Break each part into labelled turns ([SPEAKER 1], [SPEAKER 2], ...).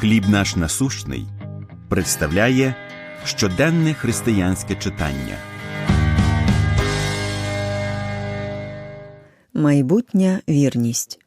[SPEAKER 1] Хліб наш насущний представляє щоденне християнське читання.
[SPEAKER 2] Майбутня вірність.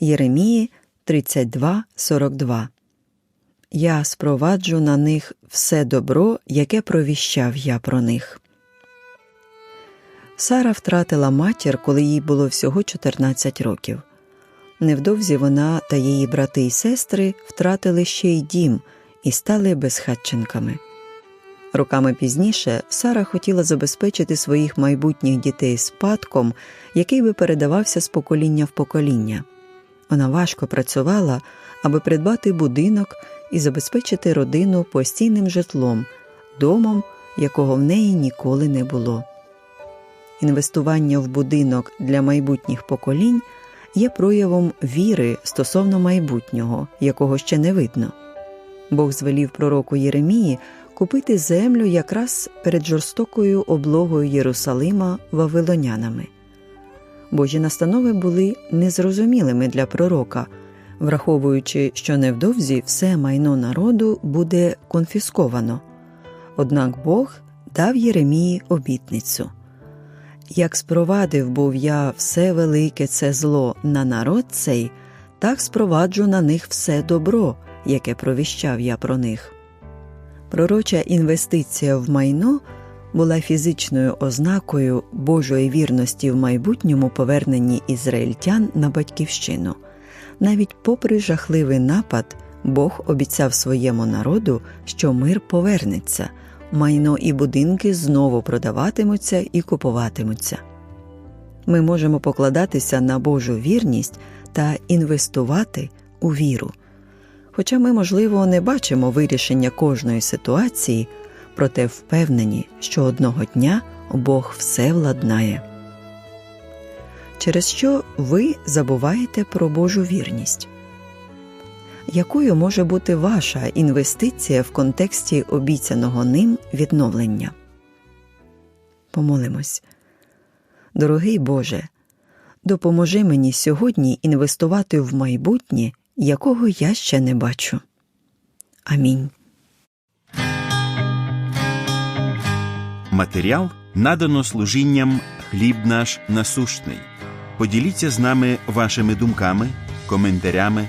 [SPEAKER 2] Єремії 32.42 Я спроваджу на них все добро, яке провіщав я про них. Сара втратила матір, коли їй було всього 14 років. Невдовзі вона та її брати і сестри втратили ще й дім і стали безхатченками. Роками пізніше Сара хотіла забезпечити своїх майбутніх дітей спадком, який би передавався з покоління в покоління. Вона важко працювала, аби придбати будинок і забезпечити родину постійним житлом, домом, якого в неї ніколи не було. Інвестування в будинок для майбутніх поколінь є проявом віри стосовно майбутнього, якого ще не видно. Бог звелів пророку Єремії купити землю якраз перед жорстокою облогою Єрусалима вавилонянами. Божі настанови були незрозумілими для пророка, враховуючи, що невдовзі все майно народу буде конфісковано. Однак Бог дав Єремії обітницю. Як спровадив був я все велике це зло на народ цей, так спроваджу на них все добро, яке провіщав я про них. Пророча інвестиція в майно була фізичною ознакою Божої вірності в майбутньому поверненні ізраїльтян на батьківщину. Навіть попри жахливий напад, Бог обіцяв своєму народу, що мир повернеться, майно і будинки знову продаватимуться і купуватимуться. Ми можемо покладатися на Божу вірність та інвестувати у віру. Хоча ми, можливо, не бачимо вирішення кожної ситуації, проте впевнені, що одного дня Бог все владнає. Через що ви забуваєте про Божу вірність? Якою може бути ваша інвестиція в контексті обіцяного ним відновлення? Помолимось. Дорогий Боже, допоможи мені сьогодні інвестувати в майбутнє, якого я ще не бачу. Амінь.
[SPEAKER 1] Матеріал надано служінням Хліб наш насущний. Поділіться з нами вашими думками, коментарями